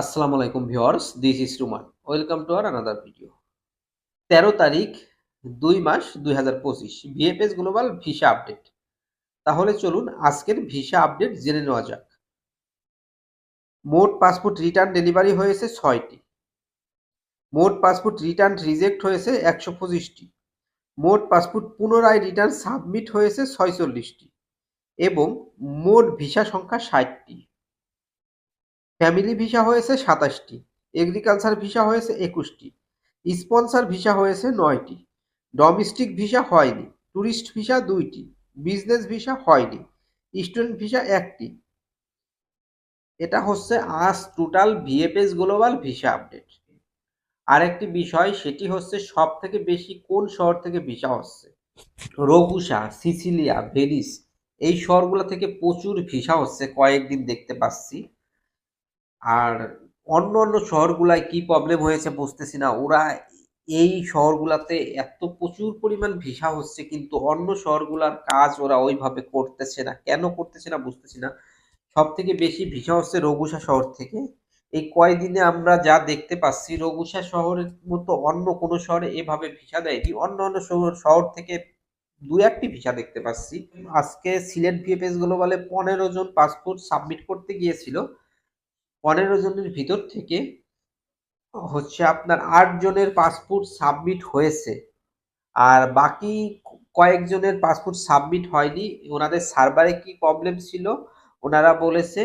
আসসালামু আলাইকুম viewers this is Ruman welcome to our another video তেরো তারিখ, দুই মাস, দুই হাজার পঁচিশ ভিএফএস গ্লোবাল ভিসা আপডেট তাহলে চলুন আজকের ভিসা আপডেট জেনে নেওয়া যাক। মোট পাসপোর্ট রিটার্ন ডেলিভারি হয়েছে ছয়টি। মোট পাসপোর্ট রিটার্ন রিজেক্ট হয়েছে একশো পঁচিশটি। মোট পাসপোর্ট পুনরায় রিটার্ন সাবমিট হয়েছে ছয়চল্লিশটি। এবং মোট ভিসা সংখ্যা ষাটটি। ফ্যামিলি ভিসা হয়েছে সাতাশটি এগ্রিকালচার ভিসা হয়েছে একুশটি স্পন্সর ভিসা হয়েছে নয়টি ডোমেস্টিক ভিসা হয়নি ট্যুরিস্ট ভিসা দুইটি বিজনেস ভিসা হয়নি স্টুডেন্ট ভিসা একটি। এটা হচ্ছে আজ total VFS global visa update আরেকটি বিষয়, সেটি হচ্ছে সব থেকে বেশি কোন শহর থেকে ভিসা হচ্ছে? রঘুসা, সিসিলিয়া, ভেনিস, এই শহরগুলো থেকে প্রচুর ভিসা হচ্ছে, কয়েকদিন দেখতে পাচ্ছি। আর অন্য অন্য শহরগুলায় কি প্রবলেম হয়েছে বুঝতেছি না। ওরা এই শহরগুলাতে এত প্রচুর পরিমাণ ভিসা হচ্ছে, কিন্তু অন্য শহরগুলার কাজ ওরা ওইভাবে করতেছে না। কেন করতেছে না বুঝতেছি না। সব থেকে বেশি ভিসা হচ্ছে রঘুসা শহর থেকে। এই কয়দিনে আমরা যা দেখতে পাচ্ছি, রঘুসা শহরের মতো অন্য কোনো শহরে এভাবে ভিসা দেয়নি। অন্য অন্য শহর শহর থেকে দু একটি ভিসা দেখতে পাচ্ছি। আজকে সিলেট ভিএফএস গ্লোবালে পনেরো জন পাসপোর্ট সাবমিট করতে গিয়েছিল। পনেরো জনের ভিতর থেকে হচ্ছে আপনার আট জনের পাসপোর্ট সাবমিট হয়েছে। আর বাকি কয়েকজনের পাসপোর্ট সাবমিট হয়নি। ওনাদের সার্ভারে কি প্রবলেম ছিল? ওনারা বলেছে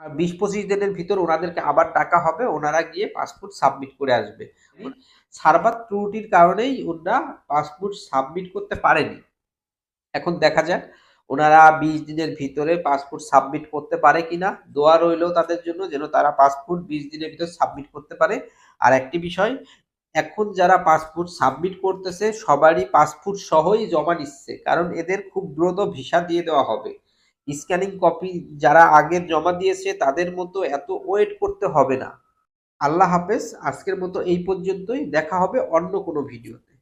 বিশ পঁচিশ দিনের ভিতর ওনাদেরকে আবার টাকা হবে। ওনারা গিয়ে পাসপোর্ট সাবমিট করে আসবে। সার্ভার ত্রুটির কারণেই ওনারা পাসপোর্ট সাবমিট করতে পারেনি। এখন দেখা যাক ওনারা বিশ দিনের ভিতরে পাসপোর্ট সাবমিট করতে পারে কিনা, দোয়া রইল তাদের জন্য যেন তারা পাসপোর্ট বিশ দিনের ভিতর সাবমিট করতে পারে। আর একটি বিষয়, এখন যারা পাসপোর্ট সাবমিট করতেছে, সবারই পাসপোর্ট সহই জমা নিচ্ছে, কারণ এদের খুব দ্রুত ভিসা দিয়ে দেওয়া হবে। স্ক্যানিং কপি যারা আগের জমা দিয়েছে, তাদের মতো এত ওয়েট করতে হবে না। আল্লাহ হাফেজ, আজকের মতো এই পর্যন্তই, দেখা হবে অন্য কোনো ভিডিওতে